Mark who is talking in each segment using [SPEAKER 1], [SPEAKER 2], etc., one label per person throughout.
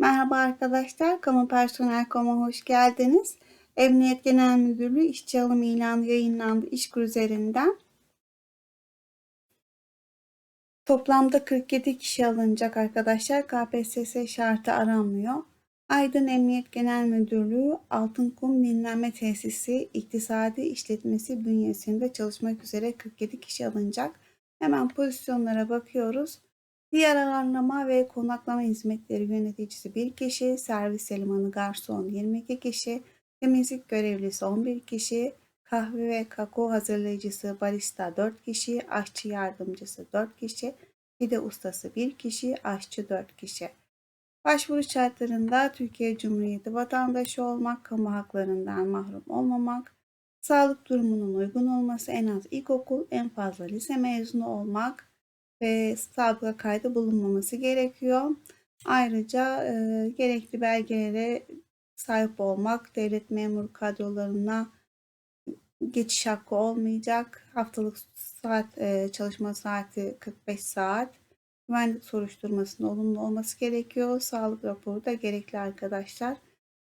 [SPEAKER 1] Merhaba arkadaşlar, Kamu Personel Kom'a hoş geldiniz. Emniyet Genel Müdürlüğü işçi alım ilanı yayınlandı İşkur üzerinden. Toplamda 47 kişi alınacak arkadaşlar. KPSS şartı aranmıyor. Aydın Emniyet Genel Müdürlüğü Altınkum Dinlenme Tesisi İktisadi İşletmesi bünyesinde çalışmak üzere 47 kişi alınacak. Hemen pozisyonlara bakıyoruz. Diğer alanlama ve konaklama hizmetleri yöneticisi 1 kişi, servis elemanı garson 22 kişi, temizlik görevlisi 11 kişi, kahve ve kakao hazırlayıcısı barista 4 kişi, aşçı yardımcısı 4 kişi, pide ustası 1 kişi, aşçı 4 kişi. Başvuru şartlarında Türkiye Cumhuriyeti vatandaşı olmak, kamu haklarından mahrum olmamak, sağlık durumunun uygun olması, en az ilkokul, en fazla lise mezunu olmak, ve sabıka kaydı bulunmaması gerekiyor. Ayrıca e, gerekli belgelere sahip olmak, devlet memuru kadrolarına geçiş hakkı olmayacak. Haftalık saat e, çalışma saati 45 saat. Güvenlik soruşturmasının olumlu olması gerekiyor. Sağlık raporu da gerekli arkadaşlar.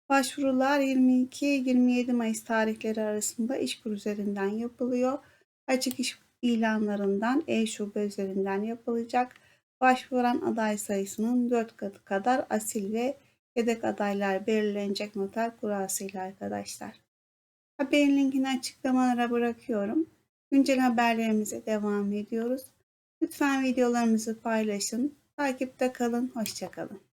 [SPEAKER 1] Başvurular 22-27 Mayıs tarihleri arasında İşkur üzerinden yapılıyor. Açık iş ilanlarından e-şube üzerinden yapılacak. Başvuran aday sayısının 4 katı kadar asil ve yedek adaylar belirlenecek noter kurasıyla arkadaşlar. Haberin linkini açıklamalara bırakıyorum. Güncel haberlerimize devam ediyoruz. Lütfen videolarımızı paylaşın. Takipte kalın. Hoşçakalın.